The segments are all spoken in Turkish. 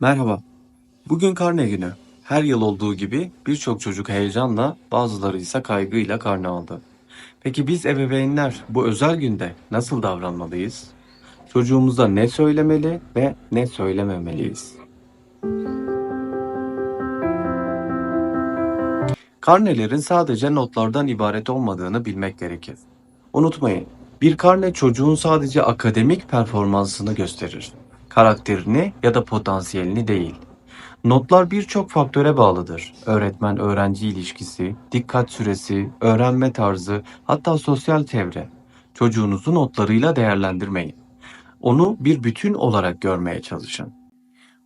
Merhaba. Bugün karne günü. Her yıl olduğu gibi birçok çocuk heyecanla, bazıları ise kaygıyla karne aldı. Peki biz ebeveynler bu özel günde nasıl davranmalıyız? Çocuğumuza ne söylemeli ve ne söylememeliyiz? Karnelerin sadece notlardan ibaret olmadığını bilmek gerekir. Unutmayın, bir karne çocuğun sadece akademik performansını gösterir. Karakterini ya da potansiyelini değil. Notlar birçok faktöre bağlıdır. Öğretmen-öğrenci ilişkisi, dikkat süresi, öğrenme tarzı, hatta sosyal çevre. Çocuğunuzu notlarıyla değerlendirmeyin. Onu bir bütün olarak görmeye çalışın.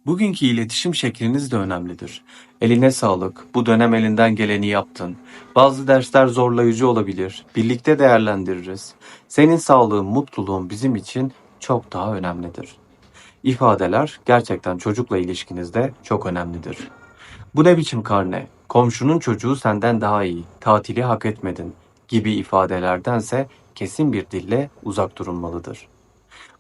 Bugünkü iletişim şekliniz de önemlidir. Eline sağlık, bu dönem elinden geleni yaptın. Bazı dersler zorlayıcı olabilir, birlikte değerlendiririz. Senin sağlığın, mutluluğun bizim için çok daha önemlidir. İfadeler gerçekten çocukla ilişkinizde çok önemlidir. Bu ne biçim karne? Komşunun çocuğu senden daha iyi, tatili hak etmedin gibi ifadelerdense kesin bir dille uzak durulmalıdır.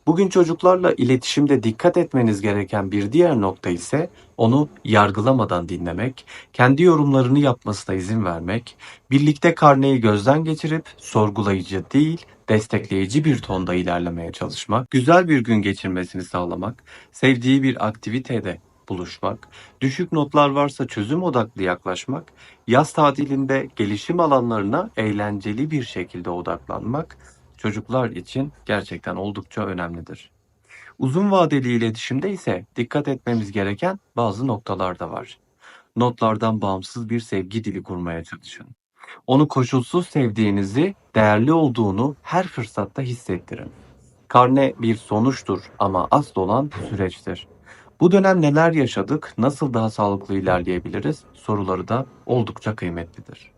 Bugün çocuklarla iletişimde dikkat etmeniz gereken bir diğer nokta ise onu yargılamadan dinlemek, kendi yorumlarını yapmasına izin vermek, birlikte karneyi gözden geçirip sorgulayıcı değil, destekleyici bir tonda ilerlemeye çalışmak, güzel bir gün geçirmesini sağlamak, sevdiği bir aktivitede buluşmak, düşük notlar varsa çözüm odaklı yaklaşmak, yaz tatilinde gelişim alanlarına eğlenceli bir şekilde odaklanmak, çocuklar için gerçekten oldukça önemlidir. Uzun vadeli iletişimde ise dikkat etmemiz gereken bazı noktalar da var. Notlardan bağımsız bir sevgi dili kurmaya çalışın. Onu koşulsuz sevdiğinizi, değerli olduğunu her fırsatta hissettirin. Karne bir sonuçtur ama asıl olan süreçtir. Bu dönem neler yaşadık, nasıl daha sağlıklı ilerleyebiliriz soruları da oldukça kıymetlidir.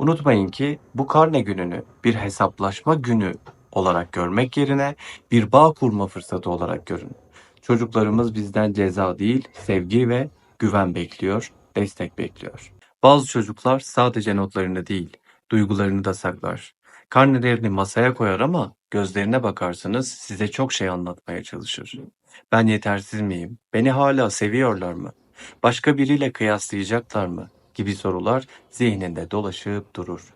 Unutmayın ki bu karne gününü bir hesaplaşma günü olarak görmek yerine bir bağ kurma fırsatı olarak görün. Çocuklarımız bizden ceza değil, sevgi ve güven bekliyor, destek bekliyor. Bazı çocuklar sadece notlarını değil, duygularını da saklar. Karnelerini masaya koyar ama gözlerine bakarsınız size çok şey anlatmaya çalışır. Ben yetersiz miyim? Beni hala seviyorlar mı? Başka biriyle kıyaslayacaklar mı? Gibi sorular zihninde dolaşıp durur.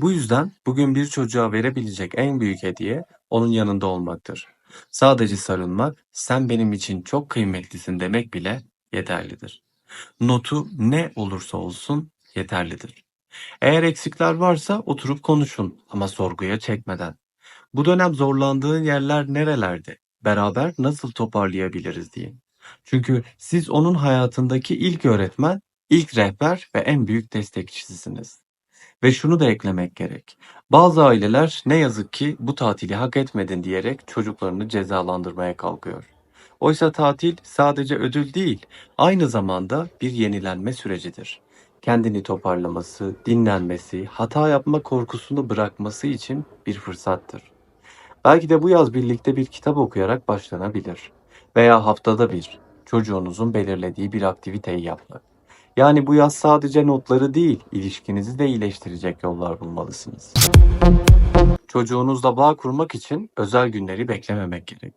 Bu yüzden bugün bir çocuğa verebilecek en büyük hediye onun yanında olmaktır. Sadece sarılmak, sen benim için çok kıymetlisin demek bile yeterlidir. Notu ne olursa olsun yeterlidir. Eğer eksikler varsa oturup konuşun ama sorguya çekmeden. Bu dönem zorlandığın yerler nerelerde? Beraber nasıl toparlayabiliriz deyin. Çünkü siz onun hayatındaki ilk öğretmen, ilk rehber ve en büyük destekçisisiniz. Ve şunu da eklemek gerek. Bazı aileler ne yazık ki bu tatili hak etmedin diyerek çocuklarını cezalandırmaya kalkıyor. Oysa tatil sadece ödül değil, aynı zamanda bir yenilenme sürecidir. Kendini toparlaması, dinlenmesi, hata yapma korkusunu bırakması için bir fırsattır. Belki de bu yaz birlikte bir kitap okuyarak başlanabilir. Veya haftada bir çocuğunuzun belirlediği bir aktiviteyi yapmak. Yani bu yaz sadece notları değil, ilişkinizi de iyileştirecek yollar bulmalısınız. Çocuğunuzla bağ kurmak için özel günleri beklememek gerek.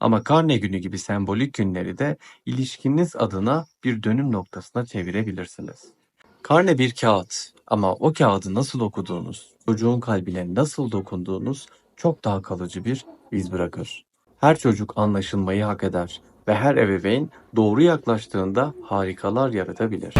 Ama karne günü gibi sembolik günleri de ilişkiniz adına bir dönüm noktasına çevirebilirsiniz. Karne bir kağıt ama o kağıdı nasıl okuduğunuz, çocuğun kalbine nasıl dokunduğunuz çok daha kalıcı bir iz bırakır. Her çocuk anlaşılmayı hak eder ve her ebeveyn doğru yaklaştığında harikalar yaratabilir.